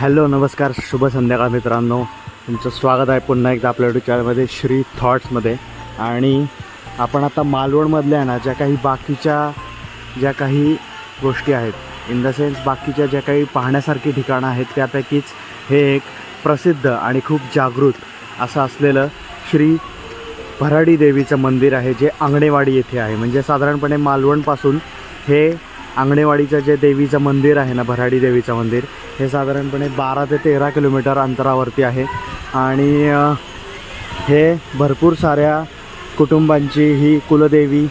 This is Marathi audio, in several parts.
हॅलो नमस्कार शुभ संध्याकाळ मित्रांनो. तुमचं स्वागत आहे पुन्हा एकदा आपल्या युट्यूब चॅनलमध्ये श्री थॉट्समध्ये आणि आपण आता मालवणमधल्या ना ज्या काही बाकीच्या ज्या काही गोष्टी आहेत इन द सेन्स बाकीच्या ज्या काही पाहण्यासारखी ठिकाणं आहेत त्यापैकीच हे एक प्रसिद्ध आणि खूप जागृत असं असलेलं श्री भराडी देवीचं मंदिर आहे जे आंगणेवाडी येथे आहे. म्हणजे साधारणपणे मालवणपासून हे आंगणेवाडीचं जे देवीचं मंदिर आहे ना भराडी देवीचं मंदिर हे साधारणपणे बारा ते तेरा किलोमीटर अंतरावरती आहे. आणि हे भरपूर साऱ्या कुटुंबांची ही कुलदेवी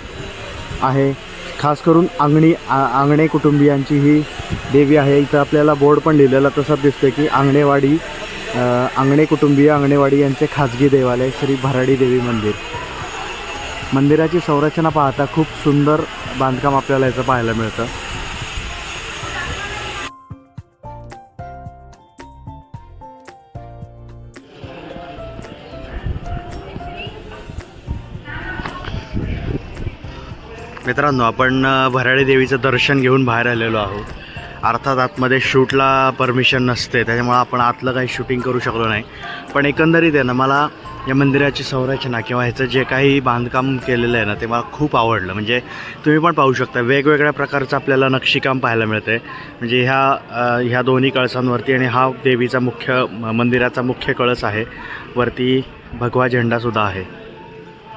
आहे. खास करून आंगणी आ आंगणे कुटुंबियांची ही देवी आहे. इथं आपल्याला बोर्ड पण लिहिलेला तसंच दिसतं की आंगणेवाडी आंगणे कुटुंबीय आंगणेवाडी यांचे खाजगी देवालय श्री भराडी देवी मंदिर. मंदिराची संरचना पाहता खूप सुंदर बांधकाम आपल्याला याचं पाहायला मिळतं. मित्रांनो आपण अ, भराडी देवीचं दर्शन घेऊन बाहेर आलेलो आहोत. अर्थात आतमध्ये शूटला परमिशन नसते त्याच्यामुळं आपण आतलं काही शूटिंग करू शकलो नाही. पण एकंदरीत आहे ना मला या मंदिराची संरचना किंवा ह्याचं जे काही बांधकाम केलेलं आहे ना ते मला खूप आवडलं. म्हणजे तुम्ही पण पाहू शकता वेगवेगळ्या प्रकारचं आपल्याला नक्षीकाम पाहायला मिळतं आहे म्हणजे ह्या ह्या दोन्ही कळसांवरती आणि हा देवीचा मुख्य मंदिराचा मुख्य कळस आहे. वरती भगवा झेंडासुद्धा आहे.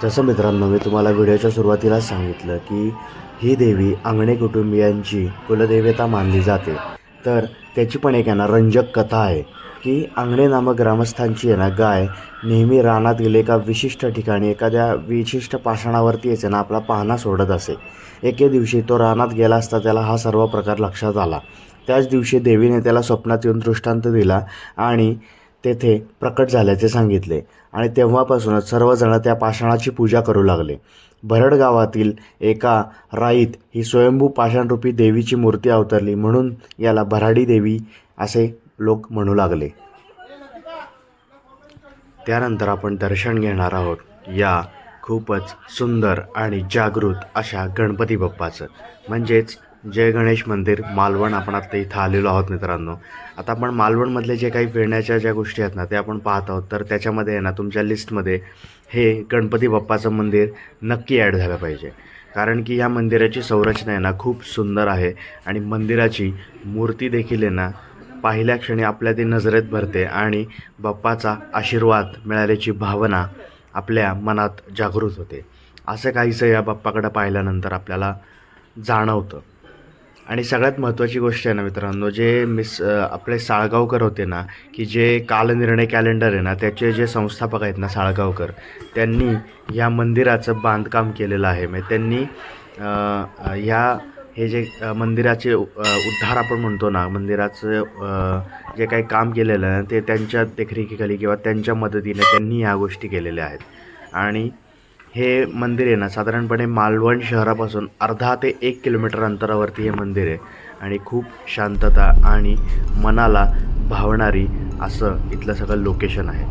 जसं मित्रांनो मी तुम्हाला व्हिडिओच्या सुरुवातीला सांगितलं की ही देवी आंगणे कुटुंबियांची कुलदेवता मानली जाते. तर त्याची पण एक आहे ना रंजक कथा आहे. की आंगणे नामक ग्रामस्थांची आहे ना गाय नेहमी रानात गेले एका विशिष्ट ठिकाणी एखाद्या विशिष्ट पाषाणावरती यायचं ना आपला पाहणा सोडत असे. एके दिवशी तो रानात गेला असता त्याला हा सर्व प्रकार लक्षात आला. त्याच दिवशी देवीने त्याला स्वप्नात येऊन दृष्टांत दिला आणि तेथे प्रकट झाल्याचे सांगितले. आणि तेव्हापासूनच सर्वजण त्या पाषाणाची पूजा करू लागले. भरड गावातील एका राईत ही स्वयंभू पाषाणरूपी देवीची मूर्ती अवतरली म्हणून याला भराडी देवी असे लोक म्हणू लागले. त्यानंतर आपण दर्शन घेणार आहोत या खूपच सुंदर आणि जागृत अशा गणपती बाप्पाचं. म्हणजेच जय गणेश मंदिर मालवण आपण आता इथं आलेलो आहोत मित्रांनो. आता आपण मालवणमधले जे काही फिरण्याच्या ज्या गोष्टी आहेत ना ते आपण पाहत आहोत. तर त्याच्यामध्ये आहे ना तुमच्या लिस्टमध्ये हे गणपती बाप्पाचं मंदिर नक्की ॲड झालं पाहिजे. कारण की या मंदिराची संरचना आहे ना खूप सुंदर आहे. आणि मंदिराची मूर्ती देखील आहे ना पाहिल्या क्षणी आपल्या ती नजरेत भरते आणि बाप्पाचा आशीर्वाद मिळाल्याची भावना आपल्या मनात जागृत होते. असं काहीसं या बाप्पाकडं पाहिल्यानंतर आपल्याला जाणवतं. आणि सगळ्यात महत्त्वाची गोष्ट आहे ना मित्रांनो जे मिस आपले साळगावकर होते ना की जे कालनिर्णय कॅलेंडर आहे ना त्याचे जे संस्थापक आहेत ना साळगावकर त्यांनी या मंदिराचं बांधकाम केलेलं आहे. म्हणजे त्यांनी ह्या हे जे मंदिराचे उद्धार आपण म्हणतो ना मंदिराचं जे काही काम केलेलं आहे ते त्यांच्या देखरेखीखाली किंवा त्यांच्या मदतीने त्यांनी ह्या गोष्टी केलेल्या आहेत. आणि हे मंदिर आहे ना साधारणपणे मालवण शहरापासून अर्धा ते एक किलोमीटर अंतरावरती हे मंदिर आहे. आणि खूप शांतता आणि मनाला भावणारी असं इथलं सगळं लोकेशन आहे.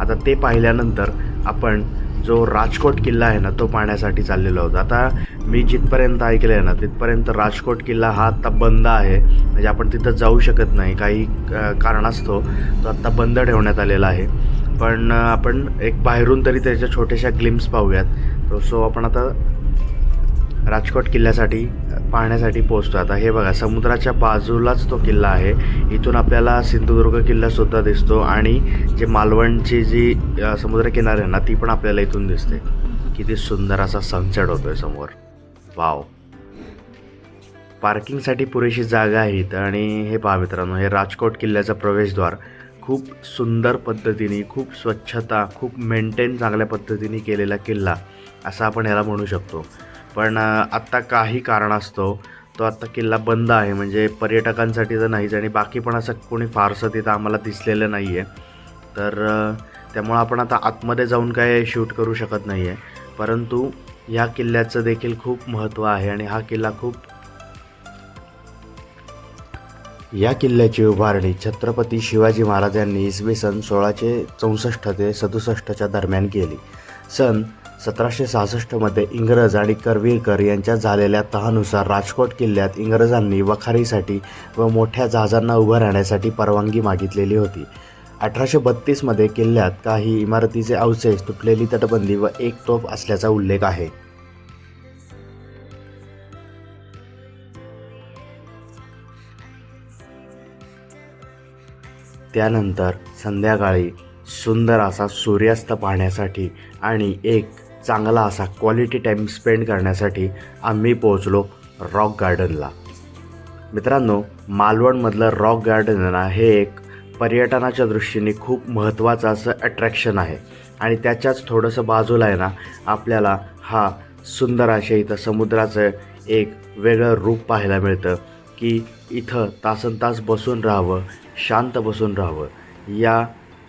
आता ते पाहिल्यानंतर आपण जो राजकोट किल्ला आहे ना तो पाहण्यासाठी चाललेलो आहोत आता मी जिथपर्यंत ऐकलं आहे ना तिथपर्यंत राजकोट किल्ला हा आत्ता बंद आहे. म्हणजे आपण तिथं जाऊ शकत नाही. काही कारणास्तव तो आत्ता बंद ठेवण्यात आलेला आहे. पण आपण एक बाहेरून तरी त्याच्या छोट्याशा ग्लिम्स पाहूयात. तो सो आपण आता राजकोट किल्ल्यासाठी पाहण्यासाठी पोहोचतो आता हे बघा समुद्राच्या बाजूलाच तो किल्ला आहे. इथून आपल्याला सिंधुदुर्ग किल्लासुद्धा दिसतो आणि जे मालवणची जी समुद्रकिनारी आहे ना ती पण आपल्याला इथून दिसते. किती सुंदर असा सनसेट होतोय समोर. वाव पार्किंगसाठी पुरेशी जागा आहे इथं आणि हे पहा मित्रांनो हे राजकोट किल्ल्याचं प्रवेशद्वार खूप सुंदर पद्धतीने खूप स्वच्छता खूप मेंटेन चांगल्या पद्धतीने केलेला किल्ला असं आपण ह्याला म्हणू शकतो. पण आत्ता काही कारणास्तव तो आत्ता किल्ला बंद आहे. म्हणजे पर्यटकांसाठी तर नाहीच आणि बाकी पण असं कोणी फारसं तिथं आम्हाला दिसलेलं नाही आहे तर त्यामुळं आपण आता आतमध्ये जाऊन काय शूट करू शकत नाही आहे परंतु ह्या किल्ल्याचं देखील खूप महत्त्व आहे आणि हा किल्ला खूप या किल्ल्याची उभारणी छत्रपती शिवाजी महाराजांनी इसवी सन सोळाशे चौसष्ट ते सदुसष्टच्या दरम्यान केली. सन सतराशे सहासष्टमध्ये इंग्रज आणि करवीरकर यांच्यात झालेल्या तहानुसार राजकोट किल्ल्यात इंग्रजांनी वखारीसाठी व मोठ्या जहाजांना उभं राहण्यासाठी परवानगी मागितलेली होती. अठराशे बत्तीसमध्ये किल्ल्यात काही इमारतीचे अवशेष तुटलेली तटबंदी व एक तोफ असल्याचा उल्लेख आहे. त्यानंतर संध्याकाळी सुंदर असा सूर्यास्त पाहण्यासाठी आणि एक चांगला असा क्वालिटी टाईम स्पेंड करण्यासाठी आम्ही पोहोचलो रॉक गार्डनला मित्रांनो मालवणमधलं रॉक गार्डन आहे ना हे एक पर्यटनाच्या दृष्टीने खूप महत्त्वाचं असं अट्रॅक्शन आहे. आणि त्याच्याच थोडंसं बाजूला आहे ना आपल्याला हा सुंदर अशा इथं समुद्राचं एक वेगळं रूप पाहायला मिळतं की इथं तासन तास बसून राहावं शांत बसून राहावं. या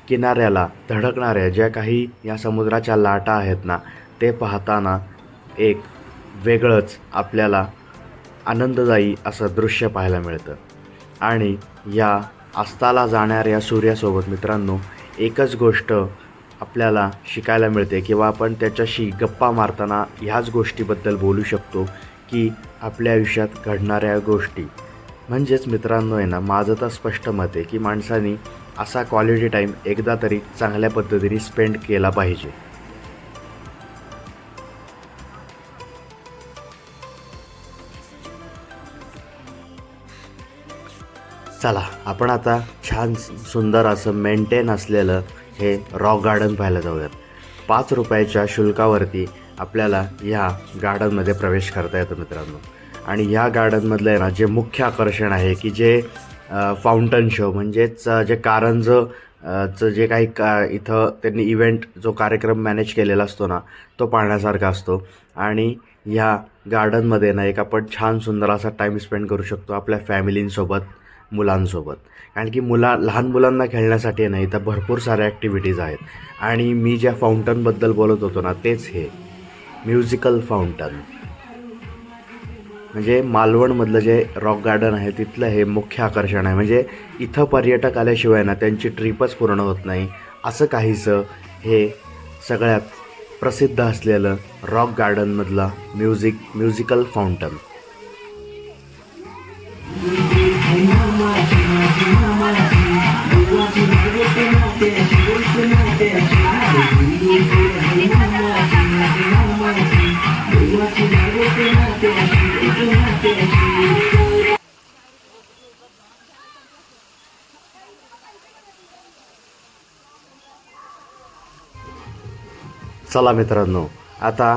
किनाऱ्याला धडकणाऱ्या ज्या काही या समुद्राच्या लाटा आहेत ना ते पाहताना एक वेगळंच आपल्याला आनंददायी असं दृश्य पाहायला मिळतं. आणि या अस्ताला जाणाऱ्या सूर्यासोबत मित्रांनो एकच गोष्ट आपल्याला शिकायला मिळते किंवा आपण त्याच्याशी गप्पा मारताना ह्याच गोष्टीबद्दल बोलू शकतो की आपल्या आयुष्यात घडणाऱ्या गोष्टी. म्हणजेच मित्रांनो आहे ना माझं तर स्पष्ट मत आहे की माणसाने असा क्वालिटी टाईम एकदा तरी चांगल्या पद्धतीने स्पेंड केला पाहिजे. चला आपण आता छान सुंदर असं मेंटेन असलेलं हे रॉक गार्डन पाहायला जाऊयात. पाच रुपयाच्या शुल्कावरती आपल्याला ह्या गार्डनमध्ये प्रवेश करता येतो मित्रांनो. आणि ह्या गार्डनमधलं आहे ना जे मुख्य आकर्षण आहे की जे फाउंटन शो म्हणजेच जे कारंज चं जे काही का इथं त्यांनी इव्हेंट जो कार्यक्रम मॅनेज केलेला असतो ना तो पाहण्यासारखा असतो. आणि ह्या गार्डनमध्ये ना एक आपण छान सुंदर असा टाईम स्पेंड करू शकतो आपल्या फॅमिलींसोबत मुलांसोबत. कारण की मुला लहान मुलांना खेळण्यासाठी नाही तर भरपूर साऱ्या ॲक्टिव्हिटीज आहेत. आणि मी ज्या फाउंटनबद्दल बोलत होतो ना तेच हे. म्युझिकल फाउंटन म्हणजे मालवणमधलं जे रॉक गार्डन आहे तिथलं हे मुख्य आकर्षण आहे. म्हणजे इथं पर्यटक आल्याशिवाय ना त्यांची ट्रिपच पूर्ण होत नाही. असं काहीसं हे सगळ्यात प्रसिद्ध असलेलं रॉक गार्डनमधलं म्युझिक म्युझिकल फाउंटन चला मित्रांनो आता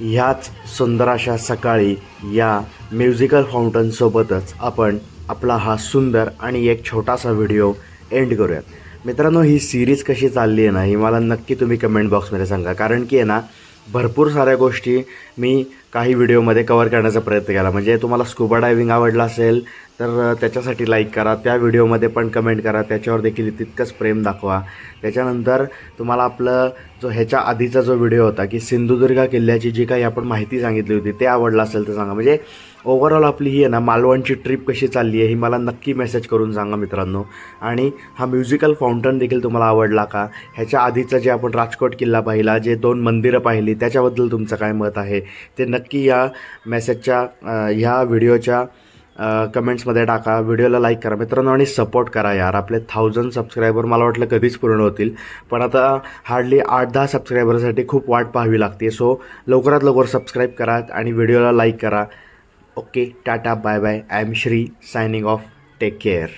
ह्याच सुंदर अशा सकाळी या म्युझिकल फाउंटनसोबतच आपण आपला हा सुंदर आणि एक छोटासा व्हिडिओ एंड करूयात. मित्रांनो ही सिरीज कशी चालली आहे ना ही मला नक्की तुम्ही कमेंट बॉक्समध्ये सांगा. कारण की आहे ना भरपूर साऱ्या गोष्टी मी काही व्हिडिओमध्ये कवर करण्याचा प्रयत्न केला. म्हणजे तुम्हाला स्कूबा डायव्हिंग आवडला असेल तर त्याच्यासाठी लाईक करा. त्या व्हिडिओमध्ये पण कमेंट करा. त्याच्यावर देखील तितकंच प्रेम दाखवा. त्याच्यानंतर तुम्हाला आपलं जो ह्याच्या आधीचा जो व्हिडिओ होता की सिंधुदुर्ग किल्ल्याची जी काही आपण माहिती सांगितली होती ते आवडलं असेल तर सांगा. म्हणजे ओव्हरऑल आपली ही आहे ना मालवणची ट्रिप कशी चालली आहे ही मला नक्की मेसेज करून सांगा मित्रांनो. आणि हा म्युझिकल फाउंटन देखील तुम्हाला आवडला का? ह्याच्या आधीचा जे आपण राजकोट किल्ला पाहिला जे दोन मंदिरं पाहिली त्याच्याबद्दल तुमचं काय मत आहे? ते नक्की या मेसेजच्या ह्या व्हिडिओच्या कमेंट्समध्ये टाका व्हिडिओला लाईक करा. मित्रांनो आणि सपोर्ट करा यार. आपले थाउजंड सबस्क्रायबर मला वाटलं कधीच पूर्ण होतील. पण आता हार्डली आठ दहा सबस्क्रायबरसाठी खूप वाट पाहावी लागते. सो लवकरात लवकर सबस्क्राईब करा आणि व्हिडिओला लाईक करा. Okay tata bye bye I am Shree signing off take care